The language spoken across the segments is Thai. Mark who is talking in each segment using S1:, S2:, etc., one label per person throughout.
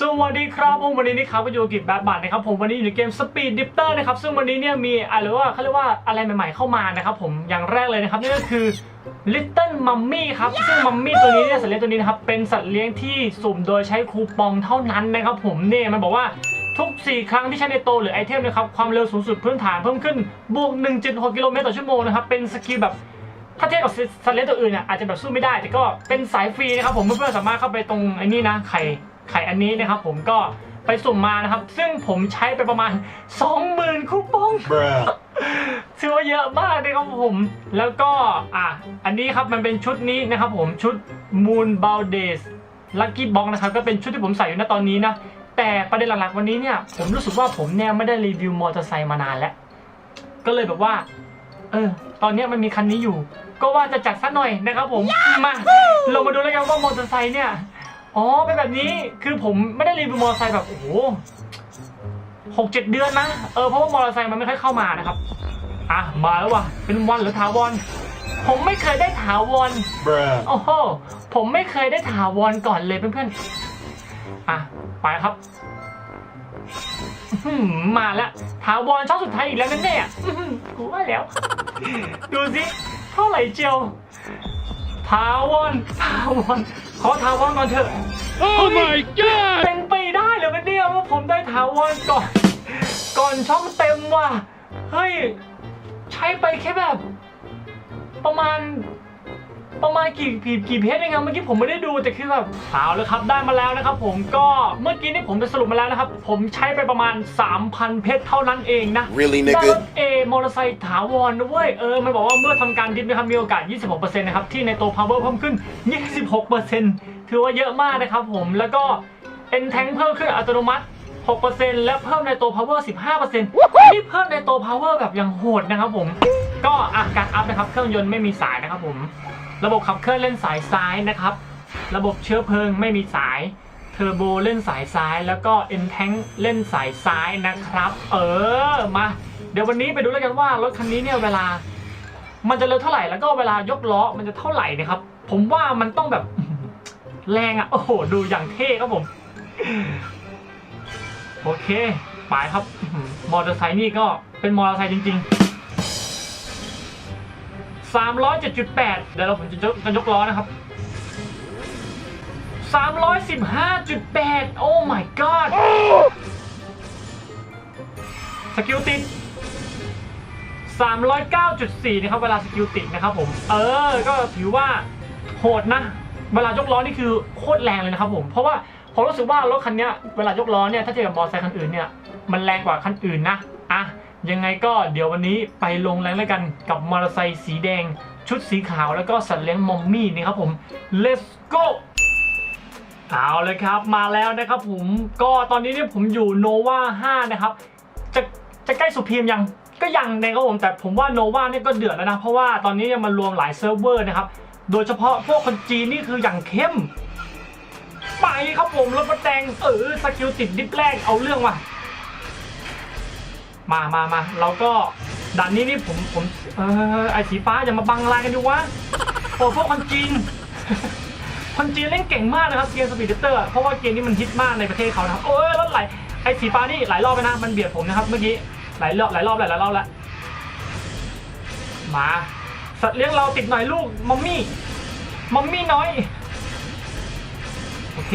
S1: สวัสดีครับวันนี้นี่ครับก็อยู่กับกิจแบดบัตนะครับผมวันนี้อยู่ในเกม Speed Dipter นะครับซึ่งวันนี้เนี่ยมีอะไรว่าเขาเรียกว่าอะไรใหม่ๆเข้ามานะครับผมอย่างแรกเลยนะครับนั่ก็คือ Little Mummy ครับซึ่งมัมมี่ตัวนี้เนี่ยสัตว์เลี้ยงตัวนี้นะครับเป็นสัตว์เลี้ยงที่สุ่มโดยใช้คูปองเท่านั้นนะครับผมเนี่ยมันบอกว่าทุก 4 ครั้งที่ใช้ในโตหรือไอเทมนะครับความเร็วสูงสุดพื้นฐานเพิ่มขึ้นบวก 1.6 กิโลเมตรต่อชั่วโมงนะครับเป็นสกิลแบบถ้าเทียบกับสัตว์เลี้ยงตัวอื่นเนี่ยอาจจะแบบสู้ไม่ได้ แต่ก็เป็นสายฟรีนะครับผมเพื่อนๆสามารถเข้าไปตรงไอ้นี่นะไข่ ไข่อันนี้นะครับผมก็ไปสุ่มมานะครับ ซึ่งผมใช้ไปประมาณ 20,000 คูปอง
S2: Bruh.
S1: ถือว่าเยอะมากเลยครับผม แล้วก็อะอันนี้ครับมันเป็นชุดนี้นะครับผมชุด Moon b a l d e s Lucky Box นะครับก็เป็นชุดที่ผมใส่อยู่ณตอนนี้นะแต่ประเด็นหลักๆวันนี้เนี่ย ผมรู้สึกว่าผมเนี่ยไม่ได้รีวิวมอเตอร์ไซค์มานานแล้ว ก็เลยแบบว่า เออ ตอนเนี้ยมันมีคันนี้อยู่ ก็ว่าจะจัดซะหน่อยนะครับผมมาเรามาดูแล้วกันว่ามอเตอร์ไซค์เนี่ย อ๋อเป็นแบบนี้คือผมไม่ได้รีวิวมอเตอร์ไซค์แบบโอ้โหหกเจ็ดเดือนนะเออเพราะว่ามอเตอร์ไซค์มันไม่ค่อยเข้ามานะครับอะมาแล้วว่ะเป็นวันหรือถาวรผมไม่เคยได้ถาวร
S2: Bruh.
S1: โอ้โหผมไม่เคยได้ถาวรก่อนเลยเพื่อนๆอะไปครับอื้อหือมาแล้วถาวรช่องสุดท้ายอีกแล้วนั่นเนี่ยอื้อหือกูว่าแล้ว ดูสิเท่าไหร่เจียวถาวรถาวร ขอถาวรก่อนเถอะ
S3: Oh my god!
S1: เป็นไปได้เหรือมันเนี่ยว่าผมได้ถาวรก่อน ก่อนช่องเต็มว่ะ เฮ้ย ใช้ไปแค่แบบ ประมาณ ประมาณกี่กี่กี่เพจเองครับเมื่อกี้ผมไม่ได้ดูแต่คือแบบเอาแล้วครับได้มาแล้วนะครับผมก็เมื่อกี้นี่ผมไปสรุปมาแล้วนะครับ ผมใช้ไปประมาณ 3,000 เพชรเท่านั้นเองนะ
S2: Really,
S1: ได้ร
S2: nigga?
S1: ถเอมอเตอร์ไซค์ถาวรนะเว้ยเออมันบอกว่าเมื่อทำการดิฟนะครับมีโอกาส 26%นะครับที่ในตัว power เพิ่มขึ้น 26%ถือว่าเยอะมากนะครับผมแล้วก็ n tank เพิ่มขึ้นอัตโนมัติ 6%และเพิ่มในตัว power 15%นี่เพิ่มในตัว power แบบอย่างโหดนะครับผม ก็อะการอัพนะครับ เครื่องยนต์ไม่มีสายนะครับผม ระบบขับเคลื่อนเล่นสายซ้ายนะครับ ระบบเชื้อเพลิงไม่มีสายเทอร์โบเล่นสายซ้าย แล้วก็ N Tank เล่นสายซ้ายนะครับ เออมา เดี๋ยววันนี้ไปดูแล้วกันว่ารถคันนี้เนี่ยเวลา มันจะเร็วเท่าไหร่แล้วก็เวลายกล้อมันจะเท่าไหร่นะครับ ผมว่ามันต้องแบบแรงอะ่ะโอ้โหดูอย่างเท่ครับผม โอเคไปครับ มอเตอร์ไซค์นี่ก็เป็นมอเตอร์ไซค์จริง ๆ 307.8 เดี๋ยวเราผมจะยกจะยกล้อนะครับ 315.8 โอ้ my god สกิลติด 309.4 นะครับ เวลาสกิลติดนะครับผม เออ ก็ถือว่าโหดนะ เวลายกล้อนี่คือโคตรแรงเลยนะครับผม เพราะว่าผมรู้สึกว่ารถคันนี้เวลายกล้อเนี่ย ถ้าเทียบกับมอเตอร์ไซค์คันอื่นเนี่ย มันแรงกว่าคันอื่นนะ อะ ยังไงก็เดี๋ยววันนี้ไปลงแรงแล้วกันกับมอเตอร์ไซค์สีแดง ชุดสีขาวแล้วก็สัตว์เลี้ยงมอมมี่นี่ครับผม let's go เอาเลยครับมาแล้วนะครับผมก็ตอนนี้เนี่ยผมอยู่โนวา5นะครับ จะจะใกล้สุพีมยังก็ยังนะครับผมแต่ผมว่าโนวาเนี่ยก็เดือดแล้วนะ เพราะว่าตอนนี้เนี่ยมันรวมหลายเซิร์ฟเวอร์นะครับ โดยเฉพาะพวกคนจีนนี่คืออย่างเข้มไปครับผมรถประแดงเออสกิลติดดิฟแรกเอาเรื่องว่ะ มามามาเราก็ด่านนี้นี่ผมผมเออไอสีฟ้าอย่ามาบังลายกันดูวะโอ้พวกคนจีนคนจีนเล่นเก่งมากนะครับเกมสปีดเตอร์เพราะว่าเกมนี้มันฮิตมากในประเทศเขานะครับโอ้ยรถไหลไอสีฟ้านี่หลายรอบไปนะมันเบียดผมนะครับเมื่อกี้หลายรอบหลายรอบหลายรอบแล้วมาสัตว์เลี้ยงเราติดหน่อยลูกมัมมี่มัมมี่น้อยโอเค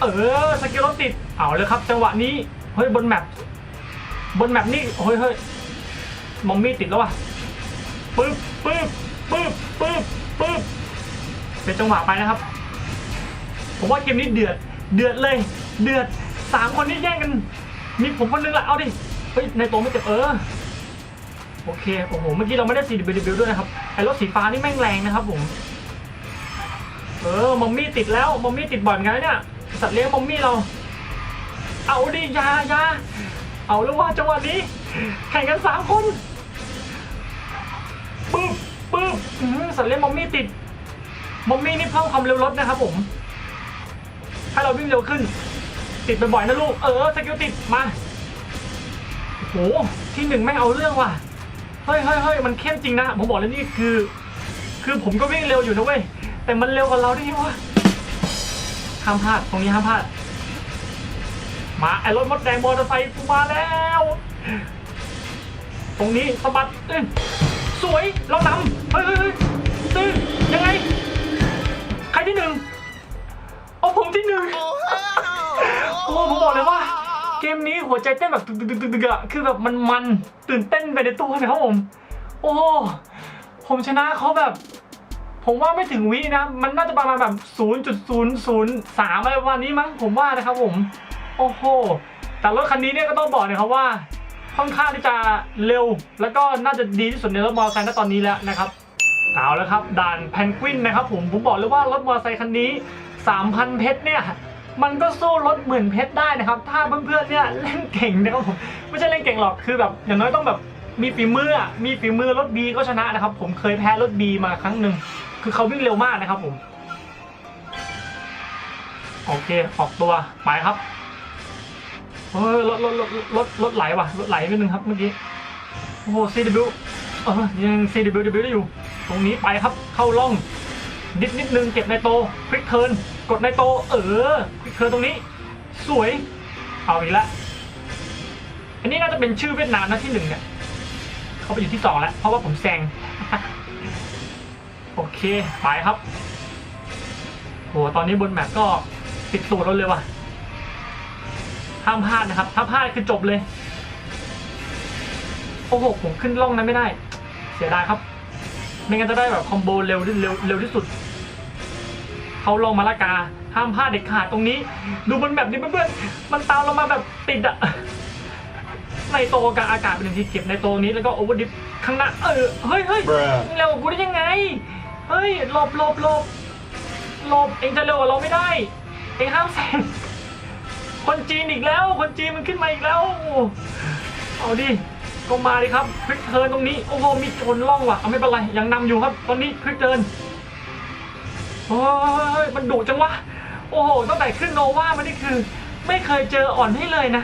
S1: เออสกิลรถติดเอาเลยครับจังหวะนี้เฮ้ยบนแมป บนแมปนี่เฮ้ยเฮ้ยมัมมี่ติดแล้ววะปึ๊บปึ๊บปึ๊บปึ๊บปึ๊บเป็นจังหวะไปนะครับ ผมว่าเกมนี้เดือด เดือดเลย เดือดสามคนนี้แย่งกัน มีผมคนนึงแหละเอาดิ เฮ้ย ในตัวไม่เจ็บเออ โอเค โอ้โห เมื่อกี้เราไม่ได้ CW ด้วยนะครับ ไอ้รถสีฟ้านี่แม่งแรงนะครับผม เออ มอมมี่ติดแล้ว มอมมี่ติดบ่อนกันนะเนี่ย สัตว์เลี้ยงมอมมี่เรา เอาดิยายา เอาแล้วว่าจังหวะนี้แข่งกันสามคนปึ๊บปึ๊บอื้อหือสัตว์เลี้ยงมอมมี่ติดมอมมี่นี่เพิ่มความเร็วรถนะครับผมให้เราวิ่งเร็วขึ้น ติดบ่อยๆนะลูก เออสกิลติดมาโอ้โหที่หนึ่งไม่เอาเรื่องว่ะเฮ้ยเฮ้ยเฮ้ยมันเข้มจริงนะ ผมบอกแล้วนี่คือ คือผมก็วิ่งเร็วอยู่นะเว้ย แต่มันเร็วกว่าเราได้ไงวะห้ามพลาด ตรงนี้ห้ามพลาด มาไอ้รถมดแดงมอเตอร์ไซค์กูมาแล้ว ตรงนี้สะบัดอื้อสวยเรานำเฮ้ยเฮ้ยเฮ้ยตื้อยังไง ใครที่หนึ่งเอาผมที่หนึ่งโอ้โหผมบอกเลยว่า เกมนี้หัวใจเต้นแบบตึกตึกตึกตึกตึกอะคือแบบมันมันตื่นเต้นไปในตัวนะครับผม โอ้โหผมชนะเขาแบบ ผมว่าไม่ถึงวินะ มันน่าจะประมาณแบบ 0.003อะไรประมาณนี้มั้งผมว่านะครับผม โอ้โห แต่รถคันนี้เนี่ยก็ต้องบอกนะครับว่า ค่อนข้างที่จะเร็ว แล้วก็น่าจะดีที่สุดในรถมอเตอร์ไซค์ณตอนนี้แล้วนะครับ เอาแล้วครับด่านแพนกวินนะครับผมผมบอกเลยว่ารถมอเตอร์ไซค์คันนี้ 3,000 เพชรเนี่ยมันก็สู้รถหมื่นเพชรได้นะครับ ถ้าเพื่อนๆเนี่ยเล่นเก่งนะครับผมไม่ใช่เล่นเก่งหรอกคือแบบอย่างน้อยต้องแบบมีฝีมือมีฝีมือรถบีก็ชนะนะครับ ผมเคยแพ้รถบีมาครั้งหนึ่งคือเขาวิ่งเร็วมากนะครับผม โอเคออกตัวไปครับ เฮ้ยรถรถรถรถรถไหลว่ะรถไหลนิดนึงครับเมื่อกี้โอ้โห CW เออยัง CW ได้อยู่ ตรงนี้ไปครับเข้าล่อง นิดนิดนึงเก็บในโตคลิกเทิร์นกดในโต เออคลิกเทิร์นตรงนี้ สวย เอาอีกแล้วอันนี้น่าจะเป็นชื่อเวียดนามนะที่หนึ่งเนี่ยเขาไปอยู่ที่สองแล้ว เพราะว่าผมแซงโอเค ไปครับโหตอนนี้บนแมปก็ติดตูดเราเลยว่ะ ห้ามพลาดนะครับ ถ้าพลาดคือจบเลย โอ้โห ผมขึ้นล่องนั้นไม่ได้ เสียดายครับ ไม่งั้นจะได้แบบคอมโบเร็วที่เร็วเร็วที่สุด เขาลงมาละกา ห้ามพลาดเด็ดขาดตรงนี้ ดูมันแบบนี้เพื่อนๆ มันตามเรามาแบบติดอะในโตกลางอากาศเป็นหนึ่งทีเก็บในโตนี้แล้วก็โอเวอร์ดิฟข้างหน้า เออ เฮ้ยเฮ้ย
S3: Bruh.
S1: เร็วกว่ากูได้ยังไง เฮ้ยหลบหลบหลบหลบเองจะเร็วกว่าเราไม่ได้ เองห้ามแซง คนจีนอีกแล้ว คนจีนมันขึ้นมาอีกแล้ว เอาดิก็มาดิครับคลิกเทินตรงนี้โอ้โหมีชนล่องว่ะเอาไม่เป็นไรยังนำอยู่ครับ ตอนนี้คลิกเทินโอ้ยมันดุจังวะโอ้โหตั้งแต่ขึ้นโนวามานี่คือ ไม่เคยเจออ่อนให้เลยนะ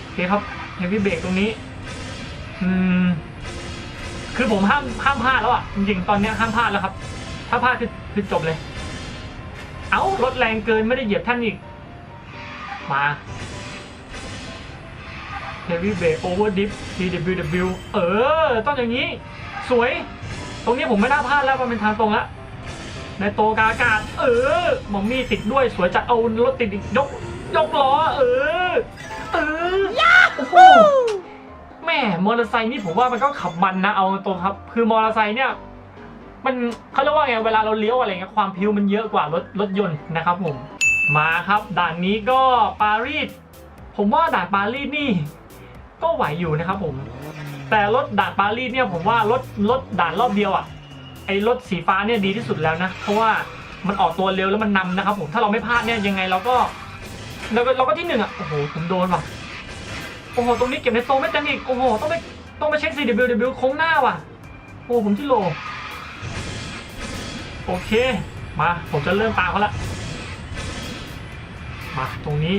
S1: โอเคครับเฮฟวี่เบรกตรงนี้ อืมคือผมห้ามห้ามพลาดแล้วอะจริงๆตอนนี้ห้ามพลาดแล้วครับ ถ้าพลาดคือคือจบเลย เอ้ารถแรงเกินไม่ได้เหยียบท่านอีก มา Heavy Brake Over Dip CWW เออ ต้องอย่างนี้ สวย ตรงนี้ผมไม่น่าพลาดแล้วมันเป็นทางตรงละในโตกากาศ เออหมอมมี่ติดด้วยสวยจัดเอารถติดอีกยกยกล้อ เออ เออโอ้โหแม่มอเตอร์ไซค์นี่ผมว่ามันก็ขับมันนะเอาตรงครับ คือมอเตอร์ไซค์เนี่ย มันเขาเรียกว่าไงเวลาเราเลี้ยวอะไรเงี้ยความพิวมันเยอะกว่ารถรถยนต์นะครับผมมาครับด่านนี้ก็ปารีสผมว่าด่านปารีสนี่ ก็ไหวอยู่นะครับผม แต่รถด่านปารีสเนี่ยผมว่ารถรถด่านรอบเดียวอะไอ้รถสีฟ้าเนี่ยดีที่สุดแล้วนะเพราะว่ามันออกตัวเร็วแล้วมันนำนะครับผมถ้าเราไม่พลาดเนี่ยยังไงเราก็เราก็เราก็ที่หนึ่งอะโอ้โหผมโดนว่ะโอ้โหตรงนี้เก็บในโตไม่เต็มอีกโอ้โหต้องไปต้องไปเช็ค CWW โค้งหน้าว่ะโอ้โหผมที่โล โอเค มา ผมจะเริ่มตามเขาละมา ตรงนี้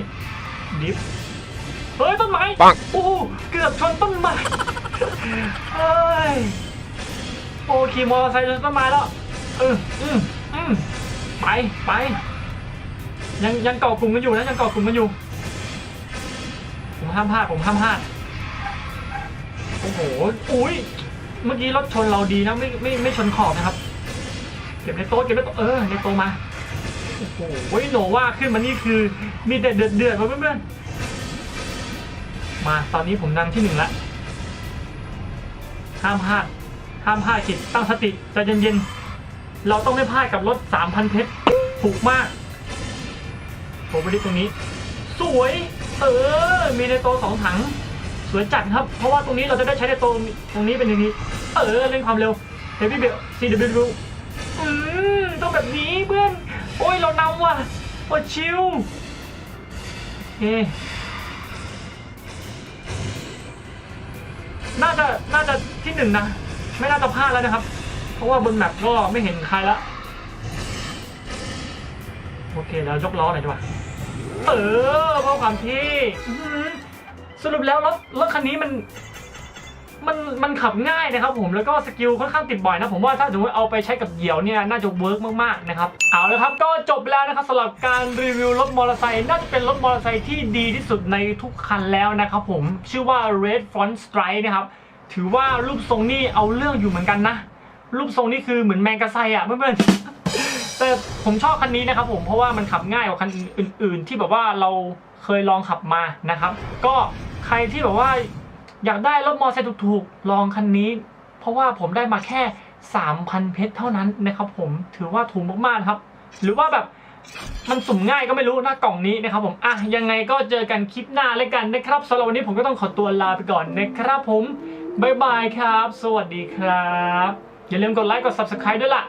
S1: ดิฟ เฮ้ย ต้นไม้
S3: ปัง
S1: โอ้โหเกือบชนต้นไม้เฮ้ยโอ้ขี่มอเตอร์ไซค์ชนต้นไม้แล้วเอออืมอืมไปไปยังยังเกาะกลุ่มกันอยู่นะยังเกาะกลุ่มกันอยู่ ผมห้ามพลาดผมห้ามพลาดโอ้โหอุ้ยเมื่อกี้รถชนเราดีนะไม่ไม่ไม่ชนขอบนะครับ เก็บในโต๊ะเก็บในโต๊ะเออในโต๊ะมาโอ้โหโหนว่าขึ้นมานี่คือมีแต่เดือดเดือดมาเพื่อนๆมาตอนนี้ผมนำที่หนึ่งละห้ามพลาดห้ามพลาดจิตตั้งสติใจเย็นๆเราต้องไม่พลาดกับรถ3,000เพชรถูกมากโอ้ไปดิตรงนี้ สวย เออ มีในโต๊ะสองถัง สวยจัดครับ เพราะว่าตรงนี้เราจะได้ใช้ในโต๊ะตรงนี้เป็นอย่างนี้ เออ เล่นความเร็วเฮฟวี่เบลซีดบิว อืมต้องแบบนี้เพื่อน โอ้ยเรานำว่ะโอ้ชิวโอเคน่าจะน่าจะที่หนึ่งนะ ไม่น่าจะพลาดแล้วนะครับ เพราะว่าบนแมปก็ไม่เห็นใครละโอเคแล้วยกล้อหน่อยดีกว่าเออเพื่อความที่สรุปแล้วรถรถคันนี้มัน มันมันขับง่ายนะครับผมแล้วก็สกิลค่อนข้างติดบ่อยนะผมว่าถ้าสมมติเอาไปใช้กับเหยี่ยวเนี่ยน่าจะเวิร์กมากๆนะครับเอาละครับก็จบแล้วนะครับสำหรับการรีวิวรถมอเตอร์ไซค์น่าจะเป็นรถมอเตอร์ไซค์ที่ดีที่สุดในทุกคันแล้วนะครับผมชื่อว่า Red Front Stripe นะครับถือว่ารูปทรงนี่เอาเรื่องอยู่เหมือนกันนะ รูปทรงนี่คือเหมือนแมงกะไซอะเพื่อนๆแต่ผมชอบคันนี้นะครับผมเพราะว่ามันขับง่ายกว่าคันอื่น ๆ ที่แบบว่าเราเคยลองขับมานะครับ ก็ใครที่แบบว่า อยากได้รถมอเตอร์ไซค์ถูกๆ ลองคันนี้ เพราะว่าผมได้มาแค่ 3,000 เพชรเท่านั้นนะครับผมถือว่าถูกมากๆครับ หรือว่าแบบมันสุ่มง่ายก็ไม่รู้หน้ากล่องนี้นะครับผมอะยังไงก็เจอกันคลิปหน้าแล้วกันนะครับสำหรับวันนี้ผมก็ต้องขอตัวลาไปก่อนนะครับผมบายบายครับ สวัสดีครับ อย่าลืมกดไลค์กด subscribe ด้วยล่ะ